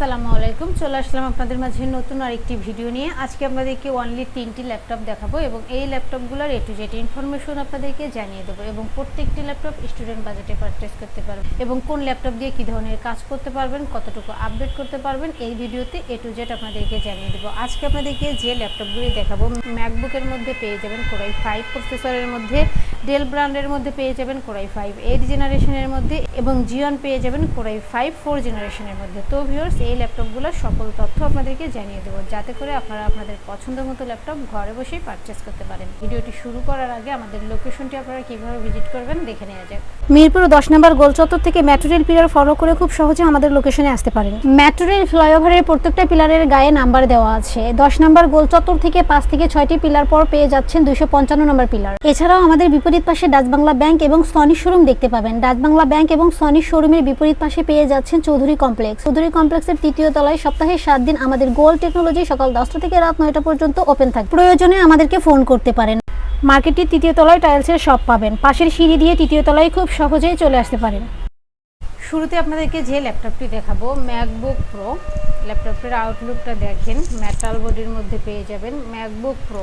আসসালামু আলাইকুম। চলে আসলাম আপনাদের মাঝে নতুন আরেকটি ভিডিও নিয়ে। আজকে আপনাদেরকে অনলি তিনটি ল্যাপটপ দেখাবো এবং এই ল্যাপটপগুলোর এ টু জেড ইনফরমেশন আপনাদেরকে জানিয়ে দেবো এবং প্রত্যেকটি ল্যাপটপ স্টুডেন্ট বাজেটে পারচেস করতে পারবেন এবং কোন ল্যাপটপ দিয়ে কী ধরনের কাজ করতে পারবেন, কতটুকু আপডেট করতে পারবেন, এই ভিডিওতে এ টু জেড আপনাদেরকে জানিয়ে দেবো। আজকে আপনাদেরকে যে ল্যাপটপগুলি দেখাবো ম্যাকবুকের মধ্যে পেয়ে যাবেন কোরাই ফাইভ প্রসেসরের মধ্যে। ডেল ব্র্যান্ডের মধ্যে পেয়ে যাবেন কোরাই ফাইভ এইট জেনারেশনের মধ্যে এবং জিওন পেয়ে যাবেন কোরাই ফাইভ ফোর জেনারেশনের মধ্যে। তো ভিউয়ার্স এই ল্যাপটপগুলোর সকল তথ্য আপনাদেরকে জানিয়ে দেবো, যাতে করে আপনারা আপনাদের পছন্দ মতো ল্যাপটপ ঘরে বসেই পারচেস করতে পারেন। ভিডিওটি শুরু করার আগে আমাদের লোকেশনটি আপনারা কীভাবে ভিজিট করবেন দেখে নেওয়া যাক। মিরপুর দশ নম্বর গোল চত্বর থেকে মেট্রো রেল পিলার ফলো করে খুব সহজে আমাদের লোকেশনে আসতে পারেন। মেট্রো রেল ফ্লাইওভারের প্রত্যেকটা পিলারের গায়ে নাম্বার দেওয়া আছে। দশ নম্বর গোল চত্বর থেকে পাঁচ থেকে ছয়টি পিলার পর পেয়ে যাচ্ছেন দুইশো পঞ্চান্ন নম্বর পিলার এছাড়াও আমাদের বিপরীত পাশে ডাচ বাংলা ব্যাংক এবং সনি শোরুম দেখতে পাবেন। ডাচ বাংলা ব্যাংক এবং সনি শোরুমের বিপরীত পাশে পেয়ে যাচ্ছেন চৌধুরী কমপ্লেক্স। চৌধুরী কমপ্লেক্সের তৃতীয় তলায় সপ্তাহে সাত দিন আমাদের গোল টেকনোলজি সকাল দশটা থেকে রাত নয়টা পর্যন্ত ওপেন থাকে। প্রয়োজনে আমাদেরকে ফোন করতে পারেন। মার্কেটটির তৃতীয় তলায় টাইলসের শপ পাবেন। পাশের সিঁড়ি দিয়ে তৃতীয় তলায় খুব সহজেই চলে আসতে পারেন। শুরুতে আপনাদেরকে যে ল্যাপটপটি দেখাবো ম্যাকবুক প্রো ল্যাপটপের আউটলুকটা দেখেন মেটাল বডির মধ্যে পেয়ে যাবেন। ম্যাকবুক প্রো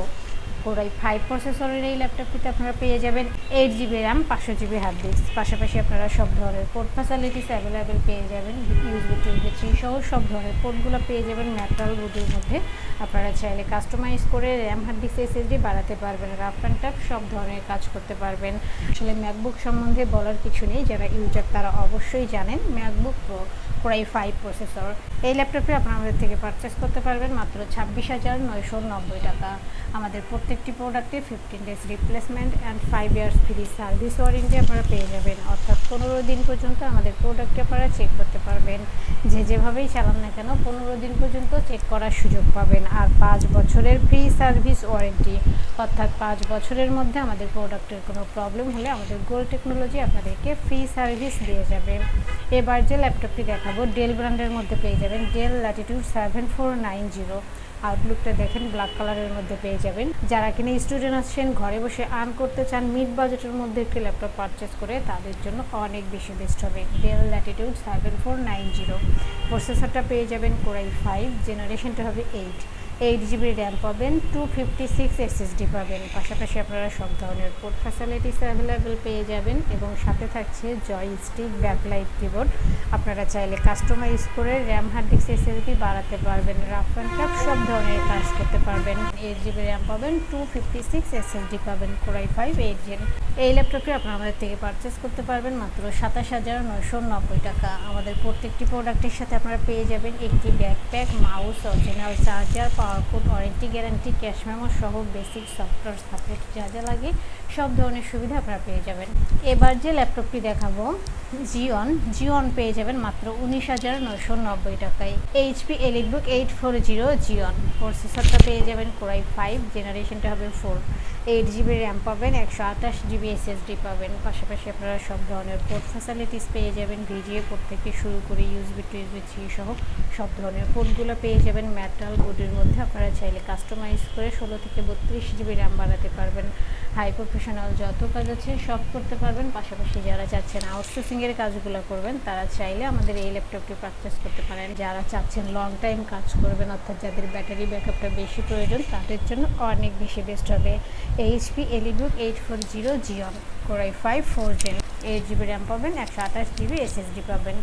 কোরাই ফাইভ প্রসেসরের এই ল্যাপটপটিতে আপনারা পেয়ে যাবেন এইট জিবি র্যাম পাঁচশো জিবি হার্ড ডিস্ক পাশাপাশি আপনারা সব ধরনের পোর্ট ফ্যাসিলিটিস অ্যাভেলেবেল পেয়ে যাবেন ইউজবি টুইবি থ্রি সহ সব ধরনের পোর্টগুলো পেয়ে যাবেন মেটাল বডির মধ্যে। আপনারা চাইলে কাস্টমাইজ করে র্যাম হার্ড ডিস্ক এসএসডি বাড়াতে পারবেন রাফ অ্যান্ড টাফ সব ধরনের কাজ করতে পারবেন। আসলে ম্যাকবুক সম্বন্ধে বলার কিছু নেই, যারা ইউজার তারা অবশ্যই জানেন MacBook Pro core i five processor এই ল্যাপটপে আপনারা আমাদের থেকে পারচেস করতে পারবেন মাত্র ছাব্বিশ হাজার নয়শো নব্বই টাকা। আমাদের প্রত্যেকটি প্রোডাক্টে fifteen days replacement and five years free service warranty আপনারা পেয়ে যাবেন। অর্থাৎ পনেরো দিন পর্যন্ত আমাদের প্রোডাক্টে আপনারা চেক করতে পারবেন। যে যেভাবেই চালান না কেন, পনেরো দিন পর্যন্ত চেক করার সুযোগ পাবেন। আর পাঁচ বছরের ফ্রি সার্ভিস ওয়ারেন্টি অর্থাৎ পাঁচ বছরের মধ্যে আমাদের প্রোডাক্টের কোনো প্রবলেম হলে আমাদের গোল টেকনোলজি আপনাদেরকে ফ্রি সার্ভিস দিয়ে যাবে। এবার যে ল্যাপটপটি দেখাবো ডেল ব্র্যান্ডের মধ্যে পেয়ে যাবেন Dell Latitude seven four nine zero আউটলুকটা দেখেন ব্ল্যাক কালারের মধ্যে পেয়ে যাবেন। যারা কিনা স্টুডেন্ট আসছেন, ঘরে বসে আর্ন করতে চান মিড বাজেটের মধ্যে একটি ল্যাপটপ পারচেস করে, তাদের জন্য অনেক বেশি বেস্ট হবে। Dell Latitude seven four nine zero প্রসেসরটা পেয়ে যাবেন কোরাই ফাইভ জেনারেশনটা হবে এইট এইট জিবি র্যাম পাবেন টু ফিফটি সিক্স এসএসডি পাবেন। পাশাপাশি আপনারা সব ধরনের পোর্ট ফ্যাসিলিটিস অ্যাভেলেবেল পেয়ে যাবেন এবং সাথে থাকছে জয় স্টিক ব্যাকলাইট কিবোর্ড আপনারা চাইলে কাস্টমাইজ করে র্যাম হার্ড ডিস্ক এসএসডি বাড়াতে পারবেন রাফ অ্যান্ড টাফ সব ধরনের কাজ করতে পারবেন। এইট জিবি র্যাম পাবেন টু ফিফটি সিক্স এসএসডি পাবেন core i five eight gen এই ল্যাপটপটি আপনারা আমাদের থেকে পারচেস করতে পারবেন, মাত্র সাতাশ হাজার নয়শো নব্বই টাকা। আমাদের প্রত্যেকটি প্রোডাক্টের সাথে আপনারা পেয়ে যাবেন একটি backpack mouse original charger powerful warranty guarantee cash memo সহ বেসিক সফটওয়্যার সাপোর্ট যা যা লাগে, সব ধরনের সুবিধা আপনারা পেয়ে যাবেন। এবার যে ল্যাপটপটি দেখাবো জিওন জিওন পেয়ে যাবেন মাত্র উনিশ হাজার নয়শো নব্বই টাকায়। HP EliteBook eight four zero Xeon প্রসেসরটা পেয়ে যাবেন কোরাই ফাইভ জেনারেশনটা হবে ফোর এইট জিবি র্যাম পাবেন, একশো আঠাশ জিবি এসএসডি পাবেন। পাশাপাশি আপনারা সব ধরনের পোর্ট ফ্যাসিলিটিস পেয়ে যাবেন, ভিজিএ পোর্ট থেকে শুরু করে ইউজবি টু ইউজবি থ্রি সহ সব ধরনের পোর্টগুলো পেয়ে যাবেন। মেটাল বোর্ডের মধ্যে আপনারা চাইলে কাস্টমাইজ করে ষোলো থেকে বত্রিশ জিবি র্যাম বাড়াতে পারবেন। হাই প্রফেশনাল যত কাজ আছে সব করতে পারবেন। পাশাপাশি যারা চাচ্ছেন আউটসোর্সিংয়ের কাজগুলো করবেন, তারা চাইলে আমাদের এই ল্যাপটপটি পারচেস করতে পারেন। যারা চাচ্ছেন লং টাইম কাজ করবেন, অর্থাৎ যাদের ব্যাটারি ব্যাকআপটা বেশি প্রয়োজন, তাদের জন্য অনেক বেশি বেস্ট হবে। HP EliteBook eight four zero Xeon core i five four gen eight GB RAM পাবেন, একশো আঠাশ জিবি এসএসডি পাবেন।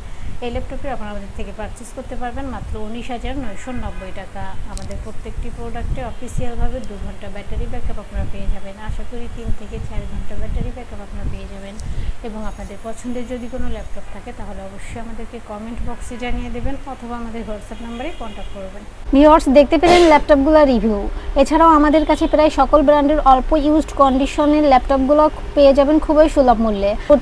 এই ল্যাপটপটি আপনারা আমাদের থেকে পারচেস করতে পারবেন মাত্র উনিশ হাজার নয়শো নব্বই টাকা। আমাদের প্রত্যেকটি প্রোডাক্টে অফিসিয়ালভাবে দু ঘণ্টা ব্যাটারি ব্যাকআপ আপনারা পেয়ে যাবেন। আশা করি তিন থেকে চার ঘণ্টা ব্যাটারি ব্যাকআপ আপনারা পেয়ে যাবেন। এবং আপনাদের পছন্দের যদি কোনো ল্যাপটপ থাকে, তাহলে অবশ্যই আমাদেরকে কমেন্ট বক্সে জানিয়ে দেবেন অথবা আমাদের হোয়াটসঅ্যাপ নাম্বারে কন্ট্যাক্ট করবেন। ভিউয়ার্স, দেখতে পেলেন ল্যাপটপগুলো রিভিউ এছাড়াও আমাদের কাছে প্রায় সকল ব্র্যান্ডের অল্প ইউজড কন্ডিশনের ল্যাপটপগুলো পেয়ে যাবেন খুবই সুলভ মূল্যে।